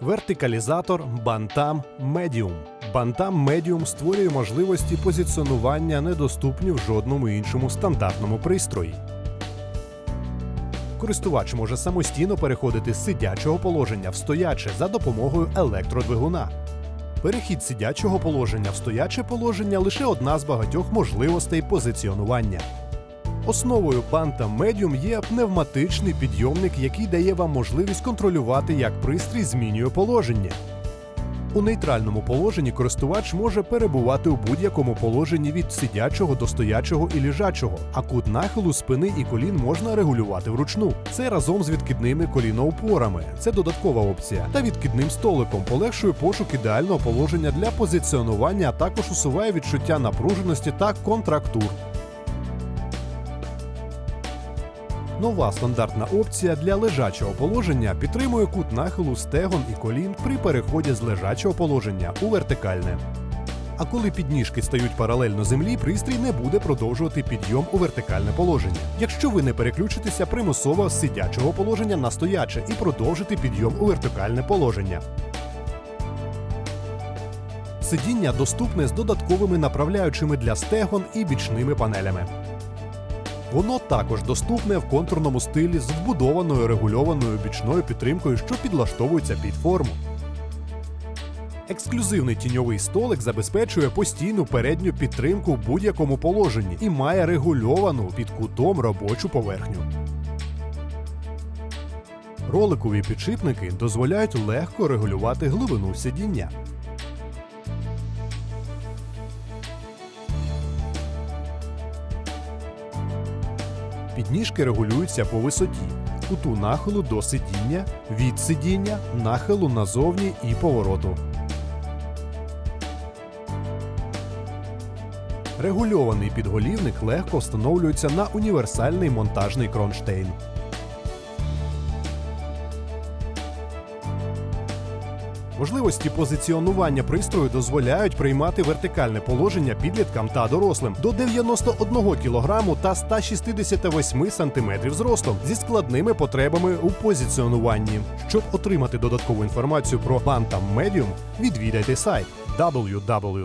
Вертикалізатор Bantam Medium. Bantam Medium створює можливості позиціонування, недоступні в жодному іншому стандартному пристрої. Користувач може самостійно переходити з сидячого положення в стояче за допомогою електродвигуна. Перехід сидячого положення в стояче положення лише одна з багатьох можливостей позиціонування. Основою Bantam Medium є пневматичний підйомник, який дає вам можливість контролювати, як пристрій змінює положення. У нейтральному положенні користувач може перебувати у будь-якому положенні від сидячого до стоячого і лежачого, а кут нахилу спини і колін можна регулювати вручну. Це разом з відкидними коліноупорами. Це додаткова опція. Та відкидним столиком полегшує пошук ідеального положення для позиціонування, а також усуває відчуття напруженості та контрактур. Нова стандартна опція для лежачого положення підтримує кут нахилу стегон і колін при переході з лежачого положення у вертикальне. А коли підніжки стають паралельно землі, пристрій не буде продовжувати підйом у вертикальне положення. Якщо ви не переключитеся примусово з сидячого положення на стояче і продовжите підйом у вертикальне положення. Сидіння доступне з додатковими направляючими для стегон і бічними панелями. Воно також доступне в контурному стилі з вбудованою регульованою бічною підтримкою, що підлаштовується під форму. Ексклюзивний тіньовий столик забезпечує постійну передню підтримку в будь-якому положенні і має регульовану під кутом робочу поверхню. Роликові підшипники дозволяють легко регулювати глибину сидіння. Підніжки регулюються по висоті, куту нахилу до сидіння, від сидіння, нахилу назовні і повороту. Регульований підголівник легко встановлюється на універсальний монтажний кронштейн. Можливості позиціонування пристрою дозволяють приймати вертикальне положення підліткам та дорослим до 91 кг та 168 см зростом зі складними потребами у позиціонуванні. Щоб отримати додаткову інформацію про Bantam Medium, відвідайте сайт www.ml.com.ua